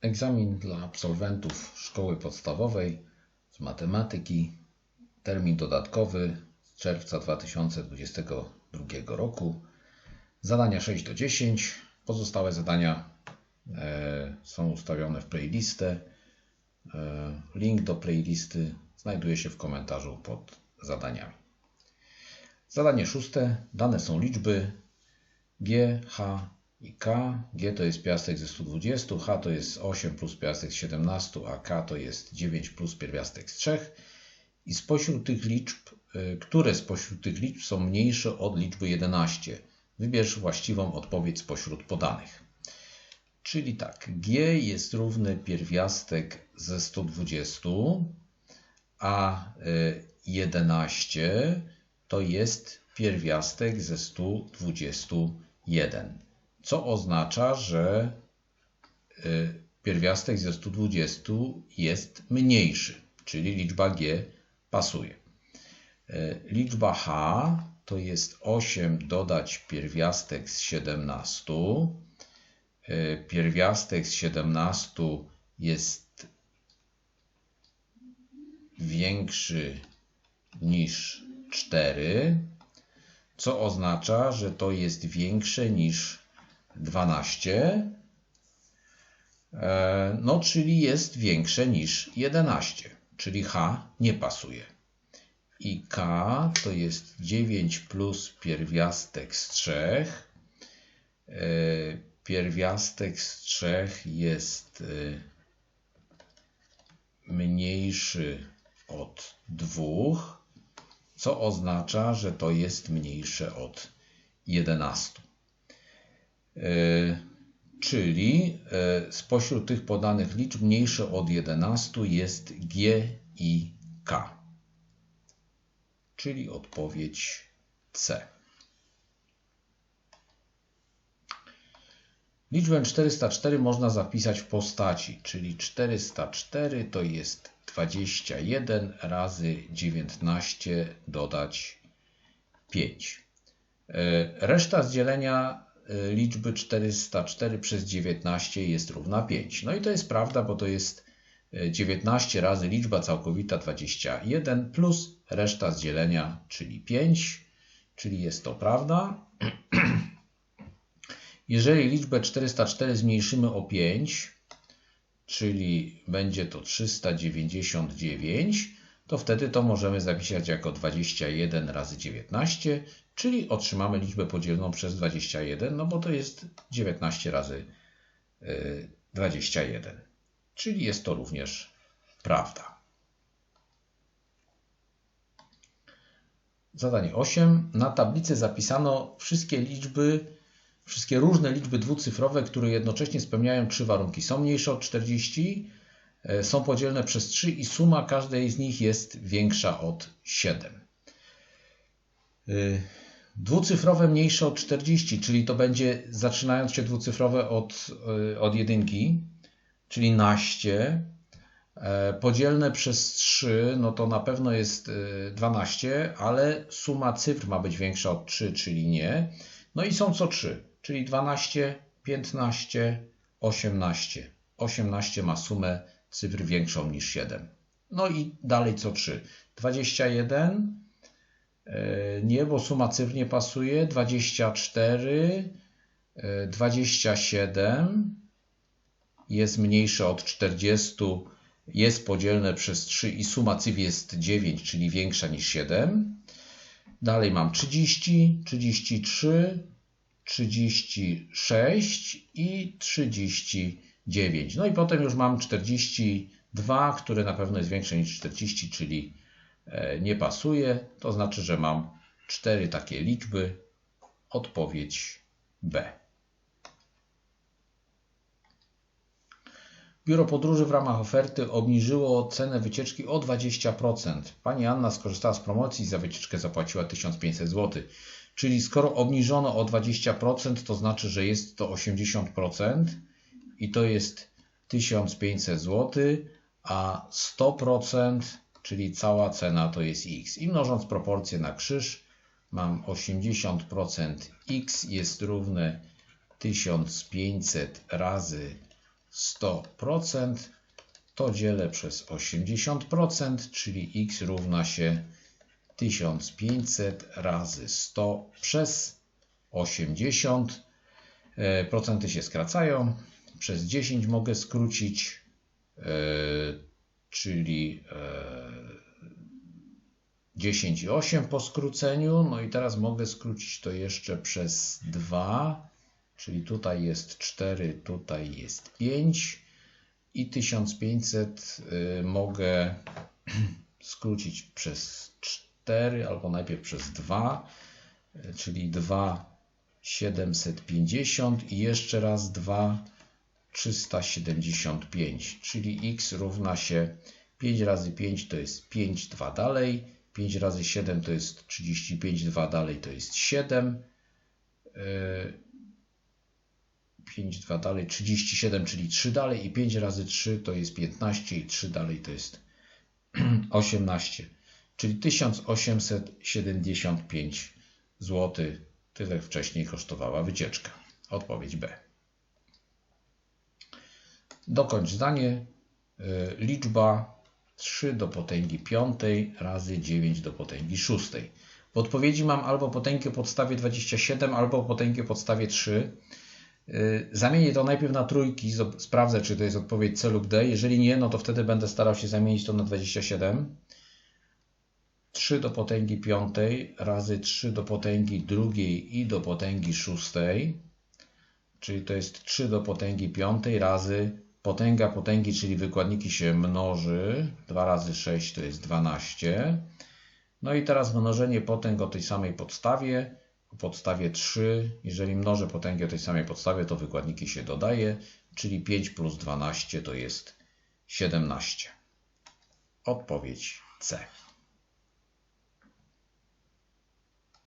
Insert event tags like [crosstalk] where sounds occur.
Egzamin dla absolwentów szkoły podstawowej z matematyki, termin dodatkowy z czerwca 2022 roku. Zadania 6 do 10. Pozostałe zadania e, są ustawione w playlistę. E, link do playlisty znajduje się w komentarzu pod zadaniami. Zadanie szóste. Dane są liczby G, H i K. G to jest piastek ze 120, H to jest 8 plus piastek z 17, a K to jest 9 plus pierwiastek z 3. I spośród tych liczb, y, które spośród tych liczb są mniejsze od liczby 11? Wybierz właściwą odpowiedź spośród podanych. Czyli tak, G jest równy pierwiastek ze 120, a 11 y, to jest pierwiastek ze 121 co oznacza, że y, pierwiastek ze 120 jest mniejszy, czyli liczba g pasuje. Y, liczba h to jest 8 dodać pierwiastek z 17. Y, pierwiastek z 17 jest większy niż 4, co oznacza, że to jest większe niż 12, e, no czyli jest większe niż 11, czyli H nie pasuje. I K to jest 9 plus pierwiastek z 3. E, pierwiastek z 3 jest e, mniejszy od 2, co oznacza, że to jest mniejsze od 11. E, czyli e, spośród tych podanych liczb mniejsze od 11 jest G i K. Czyli odpowiedź C. Liczbę 404 można zapisać w postaci, czyli 404 to jest 21 razy 19 dodać 5. E, reszta z dzielenia liczby 404 przez 19 jest równa 5. No i to jest prawda, bo to jest 19 y, razy liczba całkowita 21 plus reszta z dzielenia, czyli 5, czyli jest to prawda. [clears throat] Jeżeli liczbę 404 zmniejszymy o 5, czyli będzie to 399, to wtedy to możemy zapisać jako 21 razy 19, czyli otrzymamy liczbę podzielną przez 21, no bo to jest 19 razy 21, y, czyli jest to również prawda. Zadanie 8. Na tablicy zapisano wszystkie liczby, wszystkie różne liczby dwucyfrowe, które jednocześnie spełniają trzy warunki. Są mniejsze od 40, y, są podzielne przez 3 i suma każdej z nich jest większa od 7 dwucyfrowe mniejsze od 40, czyli to będzie zaczynając się dwucyfrowe od, y, od jedynki, czyli naście, e, podzielne przez 3, no to na pewno jest 12, y, ale suma cyfr ma być większa od 3, czyli nie. No i są co 3, czyli 12, 15, 18. 18 ma sumę cyfr większą niż 7. No i dalej co 3. 21, E, nie, bo suma cyfr nie pasuje. 24, 27 e, jest mniejsze od 40, jest podzielne przez 3 i suma cyfr jest 9, czyli większa niż 7. Dalej mam 30, 33, 36 i 39. No i potem już mam 42, które na pewno jest większe niż 40, czyli E, nie pasuje, to znaczy, że mam cztery takie liczby. Odpowiedź B. Biuro Podróży w ramach oferty obniżyło cenę wycieczki o 20%. Pani Anna skorzystała z promocji i za wycieczkę zapłaciła 1500 zł. Czyli skoro obniżono o 20%, to znaczy, że jest to 80% i to jest 1500 zł, a 100% czyli cała cena to jest x. I mnożąc proporcje na krzyż, mam 80% x jest równe 1500 razy 100%, to dzielę przez 80%, czyli x równa się 1500 razy 100 przez 80. E, Procenty się skracają. Przez 10 mogę skrócić, e, czyli e, 10 i 8 po skróceniu. No i teraz mogę skrócić to jeszcze przez 2, czyli tutaj jest 4, tutaj jest 5 i 1500 y, mogę [clears throat] skrócić przez 4 albo najpierw przez 2, y, czyli 2 750 i jeszcze raz 2 375, czyli x równa się 5 razy 5 to jest 5, 2 dalej, 5 razy 7 to jest 35, 2 dalej to jest 7, 5, 2 dalej, 37, czyli 3 dalej i 5 razy 3 to jest 15 i 3 dalej to jest [clears throat] 18, czyli 1875 zł. Tyle wcześniej kosztowała wycieczka. Odpowiedź B. Dokończ zdanie. Y, Liczba 3 do potęgi 5 razy 9 do potęgi 6. W odpowiedzi mam albo potęgę podstawie 27, albo potęgę podstawie 3. Y, Zamienię to najpierw na trójki, sprawdzę, czy to jest odpowiedź C lub D. Jeżeli nie, no to wtedy będę starał się zamienić to na 27. 3 do potęgi 5 razy 3 do potęgi drugiej i do potęgi szóstej, czyli to jest 3 do potęgi 5 razy potęga potęgi, czyli wykładniki się mnoży. 2 razy 6 to jest 12. No i teraz mnożenie potęg o tej samej podstawie, o podstawie 3. Jeżeli mnożę potęgi o tej samej podstawie, to wykładniki się dodaje, czyli 5 plus 12 to jest 17. Odpowiedź C.